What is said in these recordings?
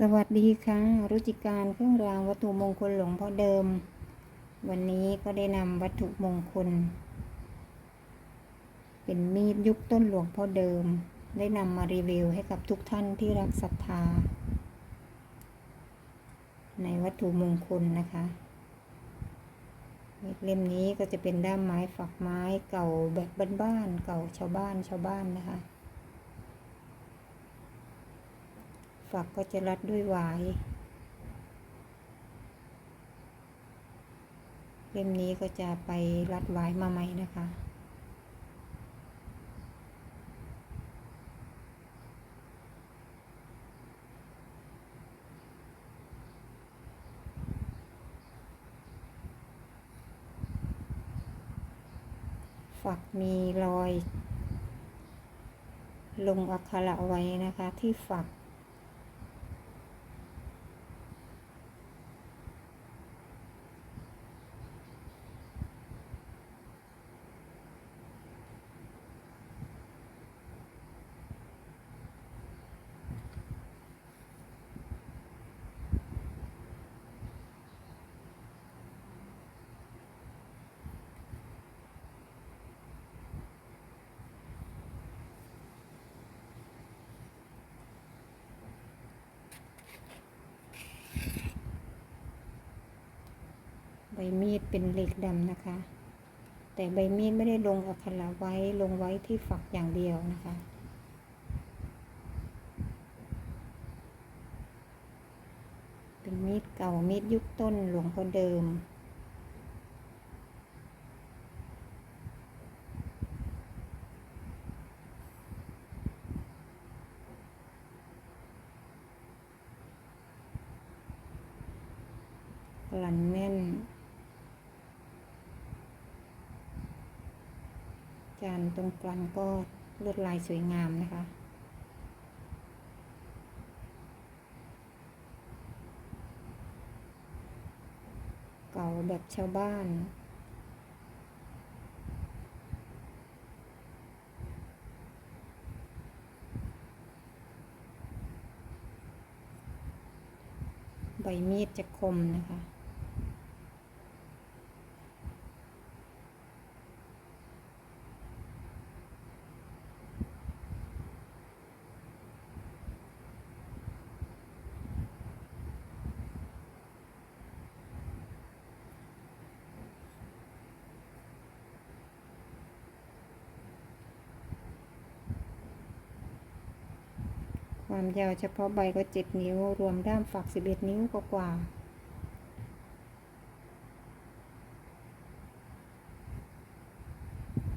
สวัสดีค่ะ รุจิการเครื่องรางวัตถุมงคลหลวงพ่อเดิม วันนี้ก็ได้นำวัตถุมงคล เป็นมีดยุคต้นหลวงพ่อเดิม ได้นำมารีวิวให้กับทุกท่านที่รักศรัทธา ในวัตถุมงคลนะคะเล่มนี้ก็จะเป็นด้ามไม้ฝักไม้เก่าแบบบ้านๆเก่าชาวบ้านชาวบ้านนะคะ ฝักก็จะรัดด้วยหวายเล่มนี้ก็จะไปรัดหวายมาใหม่นะคะ ฝักมีรอยลงอักขระไว้นะคะที่ฝัก มีดเป็นเหล็กดำนะคะ แต่ใบมีดไม่ได้ลงอักขระไว้ลงไว้ที่ฝักอย่างเดียวนะคะเป็นมีดเก่ามีดยุคต้นหลวงพ่อเดิมกลั่นแน่น จานตรงกลางก็ลวดลายสวยงามนะคะเก่าแบบชาวบ้านใบมีดจะคมนะคะ ความยาวเฉพาะใบก็เจ็ดนิ้ว รวมด้ามฝักสิบเอ็ดนิ้วกว่า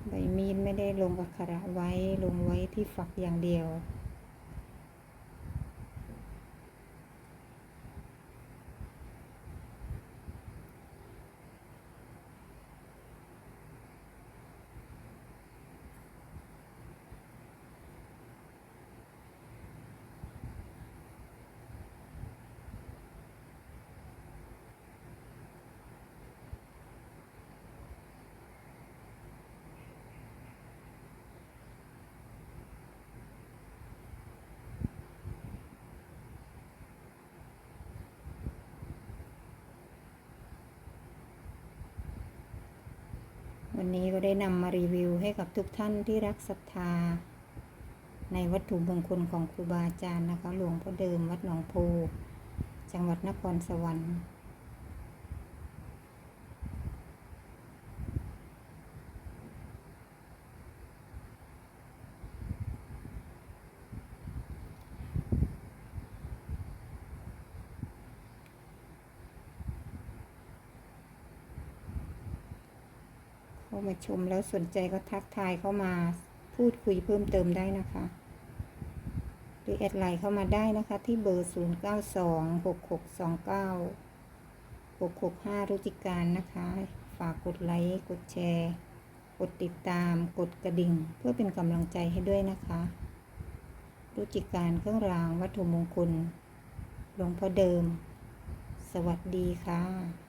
ใบมีดไม่ได้ลงอักขระไว้ลงไว้ที่ฝักอย่างเดียว วันนี้ก็ได้นำมารีวิวให้กับทุกท่านที่รักศรัทธา ในวัตถุมงคลของครูบาอาจารย์นะคะ หลวงพ่อเดิมวัดหนองโพ จังหวัดนครสวรรค์ เข้ามาชมแล้วสนใจก็ทักทายเข้ามาพูดคุยเพิ่มเติมได้นะคะหรือแอดไลน์เข้ามาได้นะคะ ที่เบอร์ 0 9 2 6 6 2 9 6 6 5 รุจิการนะคะ ฝากกดไลค์ กดแชร์ กดติดตาม กดกระดิ่ง เพื่อเป็นกำลังใจให้ด้วยนะคะ รุจิการเครื่องรางวัตถุมงคลหลวงพ่อเดิม สวัสดีค่ะ